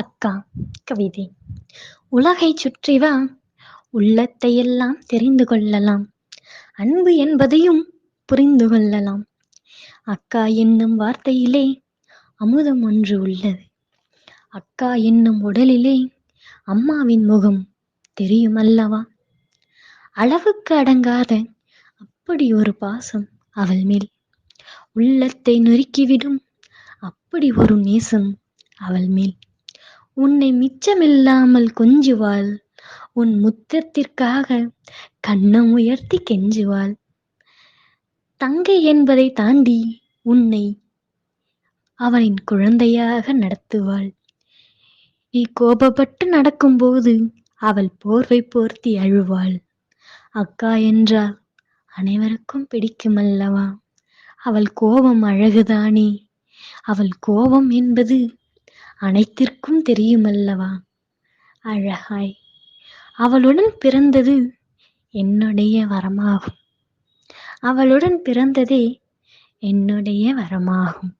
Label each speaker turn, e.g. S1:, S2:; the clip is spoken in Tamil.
S1: அக்கா கவிதை. உலகைச் சுற்றி வா உள்ளத்தை எல்லாம் தெரிந்து கொள்ளலாம். அன்பு என்பதையும் புரிந்து கொள்ளலாம். அக்கா என்னும் வார்த்தையிலே அமுதம் ஒன்று உள்ளது. அக்கா என்னும் உடலிலே அம்மாவின் முகம் தெரியும் அல்லவா அளவுக்கு அடங்காத அப்படி ஒரு பாசம் அவள் மேல். உள்ளத்தை நொறுக்கிவிடும் அப்படி ஒரு நேசம் அவள் மேல். உன்னை மிச்சமில்லாமல் கொஞ்சுவாள். உன் முத்தத்திற்காக கண்ணம் உயர்த்தி கெஞ்சுவாள். தங்கை என்பதை தாண்டி உன்னை அவனின் குழந்தையாக நடத்துவாள். நீ கோபப்பட்டு நடக்கும்போது அவள் போர்வை போர்த்தி அழுவாள். அக்கா என்றால் அனைவருக்கும் பிடிக்குமல்லவா? அவள் கோபம் அழகுதானே? அவள் கோபம் என்பது அனைத்திற்கும் தெரியுமல்லவா? அழகாய். அவளுடன் பிறந்தது என்னுடைய வரமாகும். அவளுடன் பிறந்ததே என்னுடைய வரமாகும்.